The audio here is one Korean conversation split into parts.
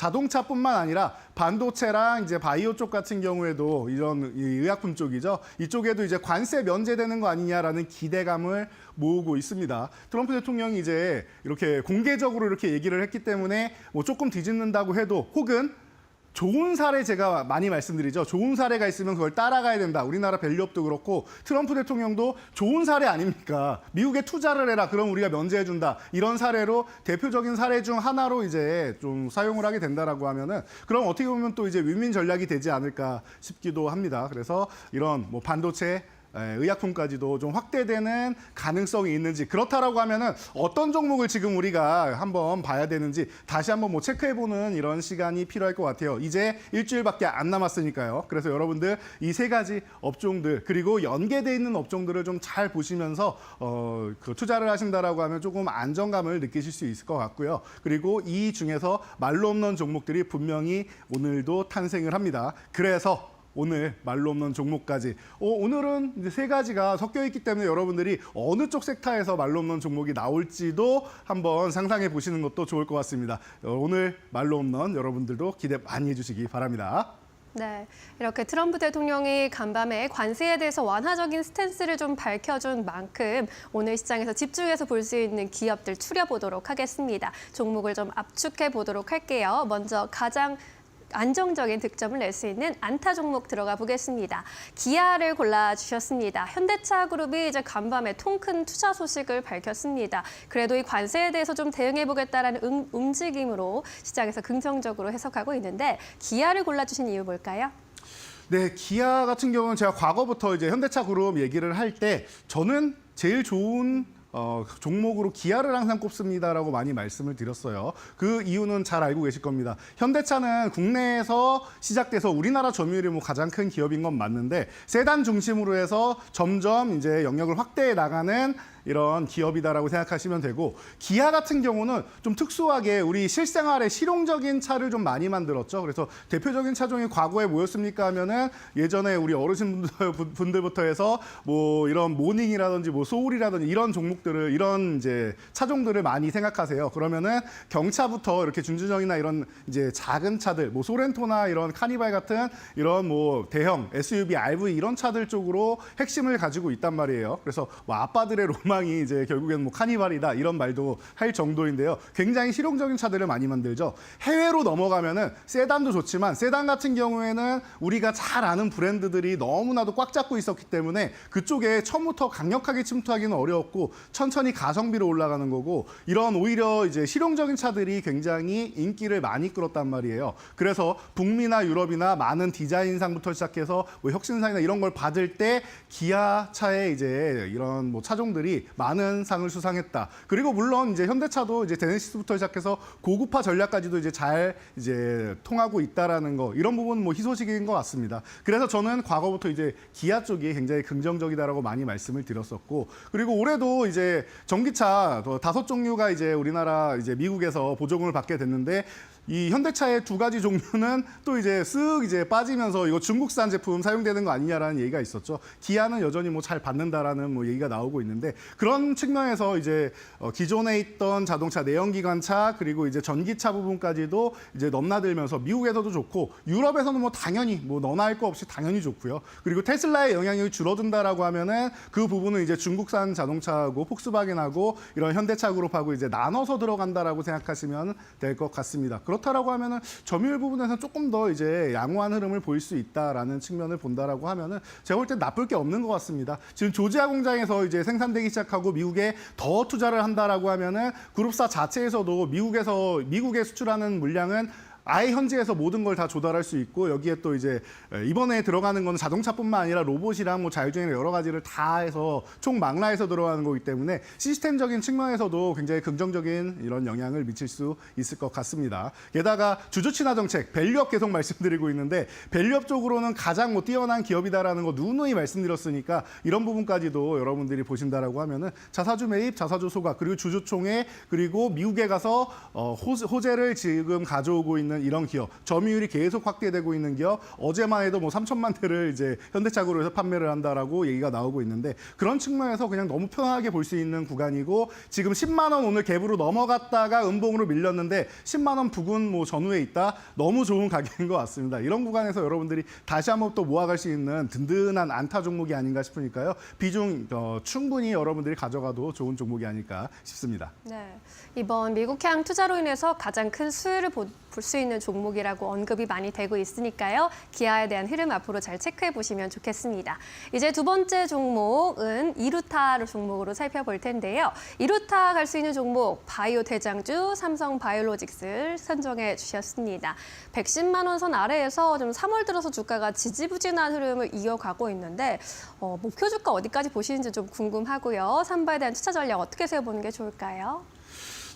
자동차뿐만 아니라 반도체랑 이제 바이오 쪽 같은 경우에도 이런 이 의약품 쪽이죠. 이쪽에도 이제 관세 면제되는 거 아니냐라는 기대감을 모으고 있습니다. 트럼프 대통령이 이제 이렇게 공개적으로 이렇게 얘기를 했기 때문에 뭐 조금 뒤집는다고 해도 혹은 좋은 사례 제가 많이 말씀드리죠. 좋은 사례가 있으면 그걸 따라가야 된다. 우리나라 밸류업도 그렇고 트럼프 대통령도 좋은 사례 아닙니까? 미국에 투자를 해라. 그럼 우리가 면제해 준다. 이런 사례로 대표적인 사례 중 하나로 이제 좀 사용을 하게 된다라고 하면은 그럼 어떻게 보면 또 이제 윈윈 전략이 되지 않을까 싶기도 합니다. 그래서 이런 뭐 반도체 에, 의약품까지도 좀 확대되는 가능성이 있는지 그렇다라고 하면은 어떤 종목을 지금 우리가 한번 봐야 되는지 다시 한번 뭐 체크해보는 이런 시간이 필요할 것 같아요. 이제 일주일밖에 안 남았으니까요. 그래서 여러분들 이 세 가지 업종들 그리고 연계돼 있는 업종들을 좀 잘 보시면서 어, 그 투자를 하신다라고 하면 조금 안정감을 느끼실 수 있을 것 같고요. 그리고 이 중에서 말로 없는 종목들이 분명히 오늘도 탄생을 합니다. 그래서 오늘 말로 없는 종목까지. 어, 오늘은 이제 세 가지가 섞여 있기 때문에 여러분들이 어느 쪽 섹터에서 말로 없는 종목이 나올지도 한번 상상해 보시는 것도 좋을 것 같습니다. 어, 오늘 말로 없는 여러분들도 기대 많이 해주시기 바랍니다. 네, 이렇게 트럼프 대통령이 간밤에 관세에 대해서 완화적인 스탠스를 좀 밝혀준 만큼 오늘 시장에서 집중해서 볼 수 있는 기업들 추려보도록 하겠습니다. 종목을 좀 압축해 보도록 할게요. 먼저 가장 안정적인 득점을 낼 수 있는 안타 종목 들어가 보겠습니다. 기아를 골라주셨습니다. 현대차 그룹이 이제 간밤에 통큰 투자 소식을 밝혔습니다. 그래도 이 관세에 대해서 좀 대응해 보겠다라는 음- 움직임으로 시장에서 긍정적으로 해석하고 있는데 기아를 골라주신 이유 뭘까요? 네, 기아 같은 경우는 제가 과거부터 이제 현대차 그룹 얘기를 할 때 저는 제일 좋은 어, 종목으로 기아를 항상 꼽습니다라고 많이 말씀을 드렸어요. 그 이유는 잘 알고 계실 겁니다. 현대차는 국내에서 시작돼서 우리나라 점유율이 뭐 가장 큰 기업인 건 맞는데 세단 중심으로 해서 점점 이제 영역을 확대해 나가는 이런 기업이다라고 생각하시면 되고 기아 같은 경우는 좀 특수하게 우리 실생활에 실용적인 차를 좀 많이 만들었죠. 그래서 대표적인 차종이 과거에 뭐였습니까 하면은 예전에 우리 어르신분들 분들부터 해서 뭐 이런 모닝이라든지 뭐 소울이라든지 이런 종목들을 이런 이제 차종들을 많이 생각하세요. 그러면은 경차부터 이렇게 준주정이나 이런 이제 작은 차들 뭐 소렌토나 이런 카니발 같은 이런 뭐 대형 SUV, RV 이런 차들 쪽으로 핵심을 가지고 있단 말이에요. 그래서 뭐 아빠들의 로망 이 이제 결국엔 뭐 카니발이다 이런 말도 할 정도인데요. 굉장히 실용적인 차들을 많이 만들죠. 해외로 넘어가면은 세단도 좋지만 세단 같은 경우에는 우리가 잘 아는 브랜드들이 너무나도 꽉 잡고 있었기 때문에 그쪽에 처음부터 강력하게 침투하기는 어려웠고 천천히 가성비로 올라가는 거고 이런 오히려 이제 실용적인 차들이 굉장히 인기를 많이 끌었단 말이에요. 그래서 북미나 유럽이나 많은 디자인상부터 시작해서 뭐 혁신상이나 이런 걸 받을 때 기아 차에 이제 이런 뭐 차종들이 많은 상을 수상했다. 그리고 물론 이제 현대차도 이제 제네시스부터 시작해서 고급화 전략까지도 이제 잘 이제 통하고 있다라는 거 이런 부분은 뭐 희소식인 것 같습니다. 그래서 저는 과거부터 이제 기아 쪽이 굉장히 긍정적이다라고 많이 말씀을 드렸었고 그리고 올해도 이제 전기차 더 다섯 종류가 이제 우리나라 이제 미국에서 보조금을 받게 됐는데 이 현대차의 두 가지 종류는 또 이제 쓱 이제 빠지면서 이거 중국산 제품 사용되는 거 아니냐라는 얘기가 있었죠. 기아는 여전히 뭐 잘 받는다라는 뭐 얘기가 나오고 있는데 그런 측면에서 이제 어 기존에 있던 자동차 내연기관차 그리고 이제 전기차 부분까지도 이제 넘나들면서 미국에서도 좋고 유럽에서는 뭐 당연히 뭐 너나 할 거 없이 당연히 좋고요. 그리고 테슬라의 영향력이 줄어든다라고 하면은 그 부분은 이제 중국산 자동차하고 폭스바겐하고 이런 현대차 그룹하고 이제 나눠서 들어간다라고 생각하시면 될 것 같습니다. 그렇다라고 하면은 점유율 부분에서 조금 더 이제 양호한 흐름을 보일 수 있다라는 측면을 본다라고 하면은 제가 볼 때 나쁠 게 없는 것 같습니다. 지금 조지아 공장에서 이제 생산되기 시작하고 미국에 더 투자를 한다라고 하면은 그룹사 자체에서도 미국에서 미국에 수출하는 물량은 아예 현지에서 모든 걸 다 조달할 수 있고 여기에 또 이제 이번에 들어가는 건 자동차뿐만 아니라 로봇이랑 뭐 자율주행 여러 가지를 다 해서 총 망라해서 들어가는 거기 때문에 시스템적인 측면에서도 굉장히 긍정적인 이런 영향을 미칠 수 있을 것 같습니다. 게다가 주주 친화 정책 밸류업 계속 말씀드리고 있는데 밸류업 쪽으로는 가장 뭐 뛰어난 기업이다라는 거 누누이 말씀드렸으니까 이런 부분까지도 여러분들이 보신다라고 하면은 자사주 매입, 자사주 소각 그리고 주주총회 그리고 미국에 가서 어, 호재- 호재를 지금 가져오고 있는 있는 이런 기업, 점유율이 계속 확대되고 있는 기업, 어제만 해도 뭐 3천만 대를 이제 현대차그룹에서 판매를 한다라고 얘기가 나오고 있는데 그런 측면에서 그냥 너무 편하게 볼 수 있는 구간이고 지금 10만 원 오늘 갭으로 넘어갔다가 음봉으로 밀렸는데 10만 원 부근 뭐 전후에 있다 너무 좋은 가격인 것 같습니다. 이런 구간에서 여러분들이 다시 한번 또 모아갈 수 있는 든든한 안타 종목이 아닌가 싶으니까요. 비중 어, 충분히 여러분들이 가져가도 좋은 종목이 아닐까 싶습니다. 네. 이번 미국향 투자로 인해서 가장 큰 수혜를 볼수 있는 종목이라고 언급이 많이 되고 있으니까요. 기아에 대한 흐름 앞으로 잘 체크해 보시면 좋겠습니다. 이제 두 번째 종목은 이루타 종목으로 살펴볼 텐데요. 이루타 갈 수 있는 종목 바이오 대장주 삼성 바이오로직스를 선정해 주셨습니다. 110만 원선 아래에서 좀 3월 들어서 주가가 지지부진한 흐름을 이어가고 있는데 어, 목표 주가 어디까지 보시는지 좀 궁금하고요. 삼바에 대한 투자 전략 어떻게 세워보는 게 좋을까요?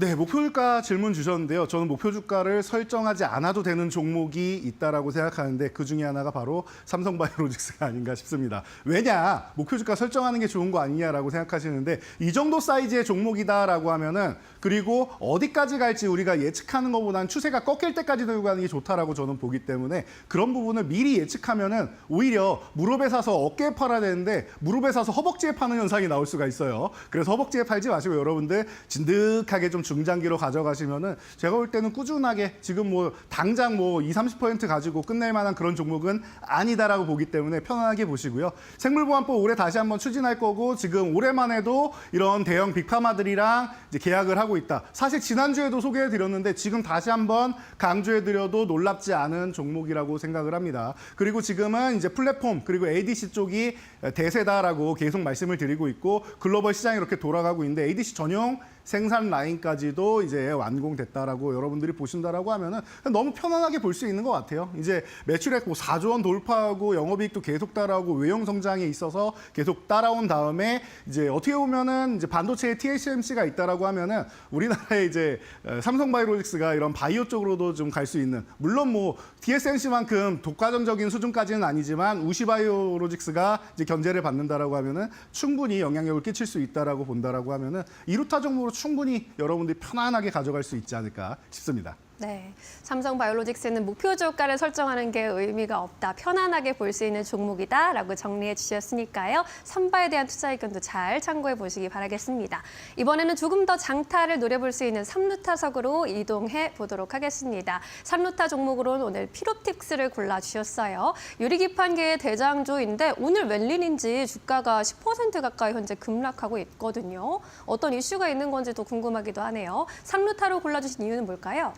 네, 목표주가 질문 주셨는데요. 저는 목표주가를 설정하지 않아도 되는 종목이 있다라고 생각하는데 그 중에 하나가 바로 삼성바이오로직스가 아닌가 싶습니다. 왜냐? 목표주가 설정하는 게 좋은 거 아니냐라고 생각하시는데 이 정도 사이즈의 종목이다라고 하면은 그리고 어디까지 갈지 우리가 예측하는 것보다는 추세가 꺾일 때까지 들고 가는 게 좋다라고 저는 보기 때문에 그런 부분을 미리 예측하면은 오히려 무릎에 사서 어깨에 팔아야 되는데 무릎에 사서 허벅지에 파는 현상이 나올 수가 있어요. 그래서 허벅지에 팔지 마시고 여러분들 진득하게 좀 중장기로 가져가시면은 제가 볼 때는 꾸준하게 지금 뭐 당장 뭐 20, 30% 가지고 끝낼 만한 그런 종목은 아니다라고 보기 때문에 편안하게 보시고요. 생물보안법 올해 다시 한번 추진할 거고 지금 올해만 해도 이런 대형 빅파마들이랑 계약을 하고 있다. 사실 지난주에도 소개해 드렸는데 지금 다시 한번 강조해 드려도 놀랍지 않은 종목이라고 생각을 합니다. 그리고 지금은 이제 플랫폼 그리고 ADC 쪽이 대세다라고 계속 말씀을 드리고 있고 글로벌 시장이 이렇게 돌아가고 있는데 ADC 전용 생산 라인까지도 이제 완공됐다라고 여러분들이 보신다라고 하면은 너무 편안하게 볼 수 있는 것 같아요. 이제 매출액 뭐 4조 원 돌파하고 영업이익도 계속 따라오고 외형 성장에 있어서 계속 따라온 다음에 이제 어떻게 보면은 이제 반도체에 TSMC가 있다라고 하면은 우리나라의 이제 어, 삼성바이오로직스가 이런 바이오 쪽으로도 좀 갈 수 있는 물론 뭐 TSMC만큼 독과점적인 수준까지는 아니지만 우시바이오로직스가 이제 견제를 받는다라고 하면은 충분히 영향력을 끼칠 수 있다라고 본다라고 하면은 이루타 종목으로 충분히 여러분들이 편안하게 가져갈 수 있지 않을까 싶습니다. 네, 삼성 바이오로직스는 목표 주가를 설정하는 게 의미가 없다. 편안하게 볼 수 있는 종목이다라고 정리해 주셨으니까요. 삼바에 대한 투자 의견도 잘 참고해 보시기 바라겠습니다. 이번에는 조금 더 장타를 노려볼 수 있는 삼루타석으로 이동해 보도록 하겠습니다. 삼루타 종목으로는 오늘 피롭틱스를 골라 주셨어요. 유리기판계의 대장주인데 오늘 웬일인지 주가가 10% 가까이 현재 급락하고 있거든요. 어떤 이슈가 있는 건지도 궁금하기도 하네요. 삼루타로 골라주신 이유는 뭘까요?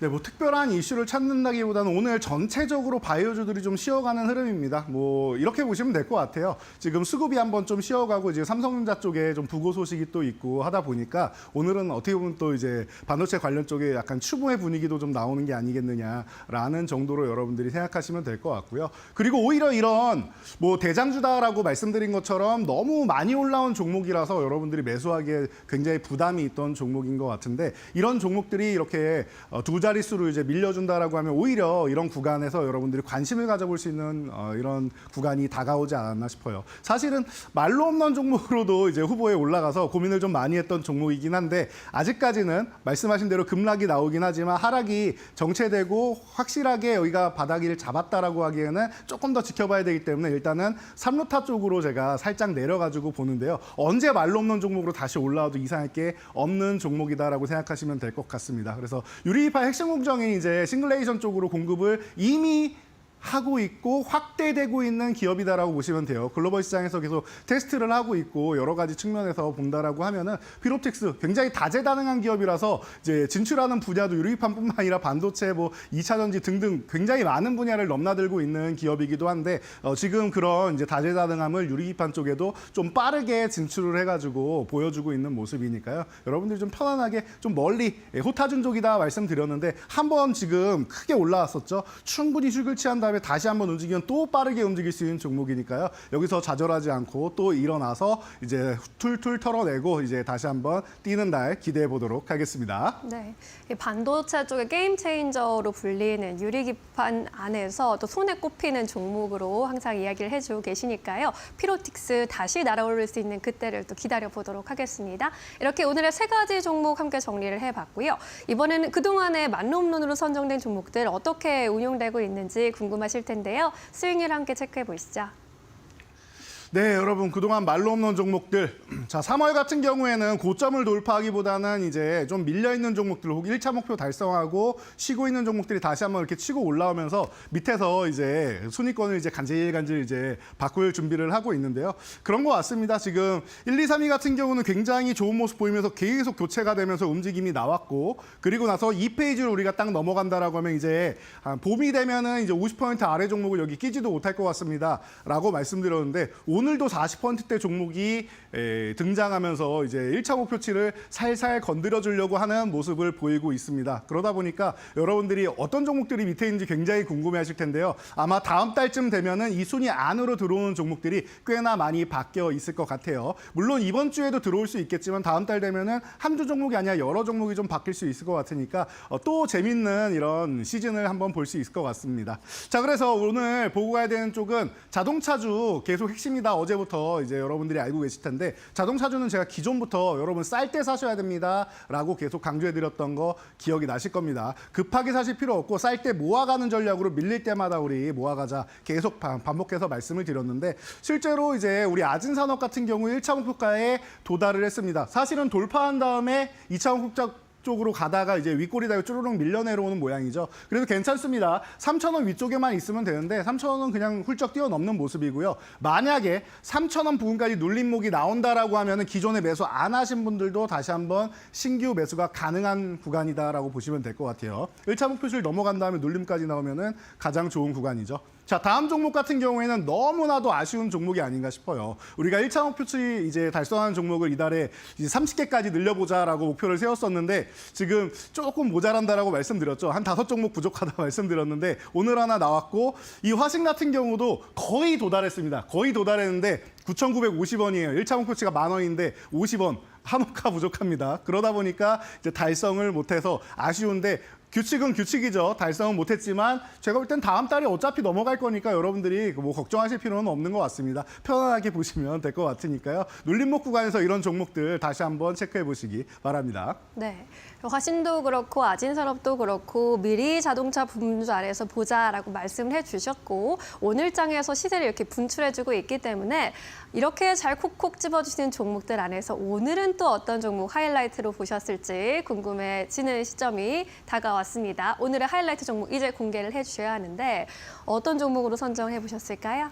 네, 뭐 특별한 이슈를 찾는다기보다는 오늘 전체적으로 바이오주들이 좀 쉬어가는 흐름입니다. 뭐 이렇게 보시면 될 것 같아요. 지금 수급이 한번 좀 쉬어가고 이제 삼성전자 쪽에 좀 부고 소식이 또 있고 하다 보니까 오늘은 어떻게 보면 또 이제 반도체 관련 쪽에 약간 추모의 분위기도 좀 나오는 게 아니겠느냐라는 정도로 여러분들이 생각하시면 될 것 같고요. 그리고 오히려 이런 뭐 대장주다라고 말씀드린 것처럼 너무 많이 올라온 종목이라서 여러분들이 매수하기에 굉장히 부담이 있던 종목인 것 같은데 이런 종목들이 이렇게 어, 두자 릿수로 이제 밀려준다라고 하면 오히려 이런 구간에서 여러분들이 관심을 가져볼 수 있는 어, 이런 구간이 다가오지 않았나 싶어요. 사실은 말로 없는 종목으로도 이제 후보에 올라가서 고민을 좀 많이 했던 종목이긴 한데 아직까지는 말씀하신 대로 급락이 나오긴 하지만 하락이 정체되고 확실하게 여기가 바닥을 잡았다라고 하기에는 조금 더 지켜봐야 되기 때문에 일단은 삼루타 쪽으로 제가 살짝 내려가지고 보는데요. 언제 말로 없는 종목으로 다시 올라와도 이상할 게 없는 종목이다라고 생각하시면 될 것 같습니다. 그래서 유리파 핵심 공정인 이제 싱글레이션 쪽으로 공급을 이미 하고 있고 확대되고 있는 기업이다라고 보시면 돼요. 글로벌 시장에서 계속 테스트를 하고 있고 여러 가지 측면에서 본다라고 하면은 피로틱스 굉장히 다재다능한 기업이라서 이제 진출하는 분야도 유리판뿐만 아니라 반도체, 뭐 2차 전지 등등 굉장히 많은 분야를 넘나들고 있는 기업이기도 한데 어, 지금 그런 이제 다재다능함을 유리판 쪽에도 좀 빠르게 진출을 해 가지고 보여주고 있는 모습이니까요. 여러분들이 좀 편안하게 좀 멀리 예, 호타준 쪽이다 말씀드렸는데 한번 지금 크게 올라왔었죠. 충분히 휴글 취한다. 다음에 다시 한번 움직이면 또 빠르게 움직일 수 있는 종목이니까요. 여기서 좌절하지 않고 또 일어나서 이제 툴툴 털어내고 이제 다시 한번 뛰는 날 기대해 보도록 하겠습니다. 네, 이 반도체 쪽의 게임 체인저로 불리는 유리기판 안에서 또 손에 꼽히는 종목으로 항상 이야기를 해주고 계시니까요. 피로틱스 다시 날아오를 수 있는 그때를 또 기다려 보도록 하겠습니다. 이렇게 오늘의 세 가지 종목 함께 정리를 해봤고요. 이번에는 그동안의 만홈런으로 선정된 종목들 어떻게 운용되고 있는지 궁금 하실 텐데요. 스윙을 함께 체크해 보시죠. 네, 여러분 그동안 말로 없는 종목들. 자, 3월 같은 경우에는 고점을 돌파하기보다는 이제 좀 밀려 있는 종목들 혹 1차 목표 달성하고 쉬고 있는 종목들이 다시 한번 이렇게 치고 올라오면서 밑에서 이제 순위권을 이제 간질간질 이제 바꿀 준비를 하고 있는데요. 그런 것 같습니다. 지금 1, 2, 3위 같은 경우는 굉장히 좋은 모습 보이면서 계속 교체가 되면서 움직임이 나왔고 그리고 나서 2페이지를 우리가 딱 넘어간다라고 하면 이제 한 봄이 되면은 이제 50% 아래 종목을 여기 끼지도 못할 것 같습니다.라고 말씀드렸는데 오늘도 40%대 종목이 에, 등장하면서 이제 1차 목표치를 살살 건드려 주려고 하는 모습을 보이고 있습니다. 그러다 보니까 여러분들이 어떤 종목들이 밑에 있는지 굉장히 궁금해 하실 텐데요. 아마 다음 달쯤 되면은 이 순위 안으로 들어오는 종목들이 꽤나 많이 바뀌어 있을 것 같아요. 물론 이번 주에도 들어올 수 있겠지만 다음 달 되면은 한두 종목이 아니라 여러 종목이 좀 바뀔 수 있을 것 같으니까 어, 또 재밌는 이런 시즌을 한번 볼 수 있을 것 같습니다. 자, 그래서 오늘 보고 가야 되는 쪽은 자동차주 계속 핵심이다. 어제부터 이제 여러분들이 알고 계실 텐데 자동차주는 제가 기존부터 여러분 쌀 때 사셔야 됩니다 라고 계속 강조해 드렸던 거 기억이 나실 겁니다. 급하게 사실 필요 없고 쌀 때 모아가는 전략으로 밀릴 때마다 우리 모아가자 계속 반- 반복해서 말씀을 드렸는데 실제로 이제 우리 아진산업 같은 경우 1차 목표가에 도달을 했습니다. 사실은 돌파한 다음에 2차 목표가 쪽으로 가다가 이제 윗골이 다고 쭈루룩 밀려 내려오는 모양이죠. 그래도 괜찮습니다. 3,000원 위쪽에만 있으면 되는데 3,000원은 그냥 훌쩍 뛰어넘는 모습이고요. 만약에 3,000원 부근까지 눌림목이 나온다라고 하면 기존에 매수 안 하신 분들도 다시 한번 신규 매수가 가능한 구간이다라고 보시면 될 것 같아요. 1차 목표치를 넘어간 다음에 눌림까지 나오면은 가장 좋은 구간이죠. 자, 다음 종목 같은 경우에는 너무나도 아쉬운 종목이 아닌가 싶어요. 우리가 1차 목표치 이제 달성하는 종목을 이달에 이제 30개까지 늘려보자라고 목표를 세웠었는데 지금 조금 모자란다라고 말씀드렸죠. 한 다섯 종목 부족하다 말씀드렸는데 오늘 하나 나왔고 이 화식 같은 경우도 거의 도달했습니다. 거의 도달했는데 9,950원이에요. 1차 목표치가 만 원인데 50원. 한옥가 부족합니다. 그러다 보니까 이제 달성을 못해서 아쉬운데 규칙은 규칙이죠. 달성은 못했지만 제가 볼 땐 다음 달에 어차피 넘어갈 거니까 여러분들이 뭐 걱정하실 필요는 없는 것 같습니다. 편안하게 보시면 될 것 같으니까요. 눌림목 구간에서 이런 종목들 다시 한번 체크해 보시기 바랍니다. 네. 화신도 그렇고 아진산업도 그렇고 미리 자동차 분주 아래에서 보자라고 말씀을 해주셨고 오늘 장에서 시세를 이렇게 분출해주고 있기 때문에 이렇게 잘 콕콕 집어주시는 종목들 안에서 오늘은 또 어떤 종목 하이라이트로 보셨을지 궁금해지는 시점이 다가 왔습니다. 오늘의 하이라이트 종목 이제 공개를 해주셔야 하는데 어떤 종목으로 선정해 보셨을까요?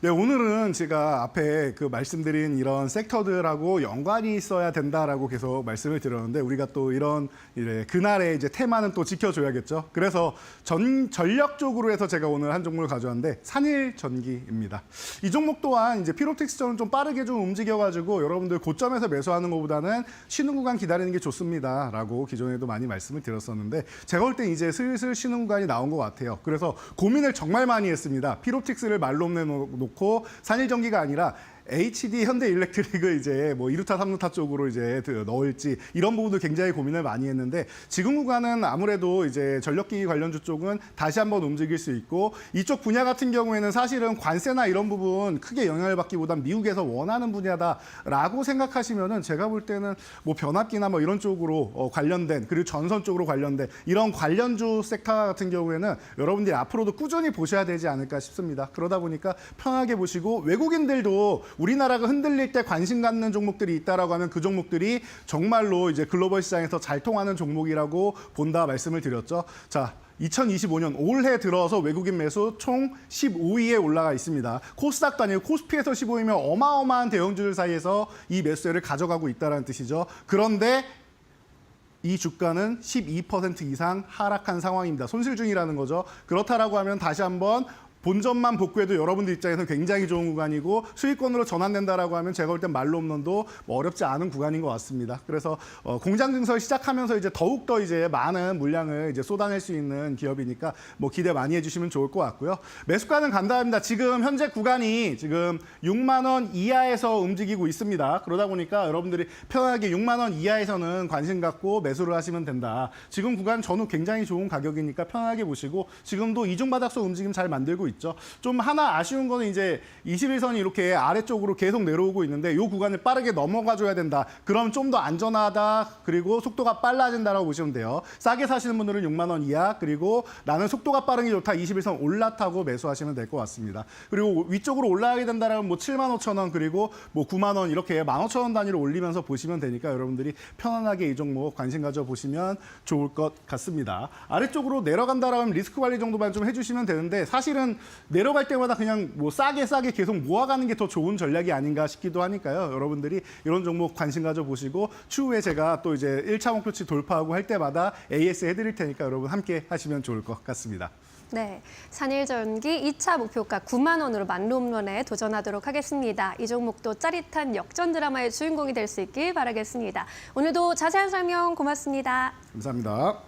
네, 오늘은 제가 앞에 그 말씀드린 이런 섹터들하고 연관이 있어야 된다라고 계속 말씀을 드렸는데 우리가 또 이런 이제 그날의 이제 테마는 또 지켜줘야겠죠. 그래서 전 전력적으로 해서 제가 오늘 한 종목을 가져왔는데 산일 전기입니다. 이 종목 또한 이제 피로텍스전은 좀 빠르게 좀 움직여가지고 여러분들 고점에서 매수하는 것보다는 쉬는 구간 기다리는 게 좋습니다라고 기존에도 많이 말씀을 드렸었는데 제가 볼 땐 이제 슬슬 쉬는 구간이 나온 것 같아요. 그래서 고민을 정말 많이 했습니다. 피로틱스를 말로 내놓고 산일전기가 아니라 HD 현대 일렉트릭을 이제 뭐 2루타, 3루타 쪽으로 이제 그 넣을지 이런 부분도 굉장히 고민을 많이 했는데 지금 구간은 아무래도 이제 전력기기 관련주 쪽은 다시 한번 움직일 수 있고 이쪽 분야 같은 경우에는 사실은 관세나 이런 부분 크게 영향을 받기보단 미국에서 원하는 분야다라고 생각하시면은 제가 볼 때는 뭐 변압기나 뭐 이런 쪽으로 어, 관련된 그리고 전선 쪽으로 관련된 이런 관련주 섹터 같은 경우에는 여러분들이 앞으로도 꾸준히 보셔야 되지 않을까 싶습니다. 그러다 보니까 편하게 보시고 외국인들도 우리나라가 흔들릴 때 관심 갖는 종목들이 있다라고 하면 그 종목들이 정말로 이제 글로벌 시장에서 잘 통하는 종목이라고 본다 말씀을 드렸죠. 자, 2025년 올해 들어서 외국인 매수 총 15위에 올라가 있습니다. 코스닥도 아니고 코스피에서 15위면 어마어마한 대형주들 사이에서 이 매수세를 가져가고 있다는 뜻이죠. 그런데 이 주가는 12% 이상 하락한 상황입니다. 손실 중이라는 거죠. 그렇다라고 하면 다시 한번 본전만 복구해도 여러분들 입장에서는 굉장히 좋은 구간이고 수익권으로 전환된다라고 하면 제가 볼 땐 말로 홈런도 뭐 어렵지 않은 구간인 것 같습니다. 그래서 어, 공장 증설 시작하면서 이제 더욱 더 이제 많은 물량을 이제 쏟아낼 수 있는 기업이니까 뭐 기대 많이 해주시면 좋을 것 같고요. 매수가는 간단합니다. 지금 현재 구간이 지금 6만 원 이하에서 움직이고 있습니다. 그러다 보니까 여러분들이 편하게 6만 원 이하에서는 관심 갖고 매수를 하시면 된다. 지금 구간 전후 굉장히 좋은 가격이니까 편하게 보시고 지금도 이중 바닥서 움직임 잘 만들고 있죠. 좀 하나 아쉬운 거는 이제 21선이 이렇게 아래쪽으로 계속 내려오고 있는데 이 구간을 빠르게 넘어가 줘야 된다. 그럼 좀 더 안전하다. 그리고 속도가 빨라진다라고 보시면 돼요. 싸게 사시는 분들은 6만 원 이하 그리고 나는 속도가 빠른 게 좋다. 21선 올라타고 매수하시면 될 것 같습니다. 그리고 위쪽으로 올라가게 된다면 뭐 7만 5천 원 그리고 뭐 9만 원 이렇게 1만 5천 원 단위로 올리면서 보시면 되니까 여러분들이 편안하게 이 종목 관심 가져 보시면 좋을 것 같습니다. 아래쪽으로 내려간다라면 리스크 관리 정도만 좀 해주시면 되는데 사실은 내려갈 때마다 그냥 뭐 싸게 싸게 계속 모아가는 게 더 좋은 전략이 아닌가 싶기도 하니까요. 여러분들이 이런 종목 관심 가져 보시고 추후에 제가 또 이제 1차 목표치 돌파하고 할 때마다 AS 해드릴 테니까 여러분 함께 하시면 좋을 것 같습니다. 네, 산일전기 2차 목표가 9만 원으로 만룸런에 도전하도록 하겠습니다. 이 종목도 짜릿한 역전 드라마의 주인공이 될 수 있길 바라겠습니다. 오늘도 자세한 설명 고맙습니다. 감사합니다.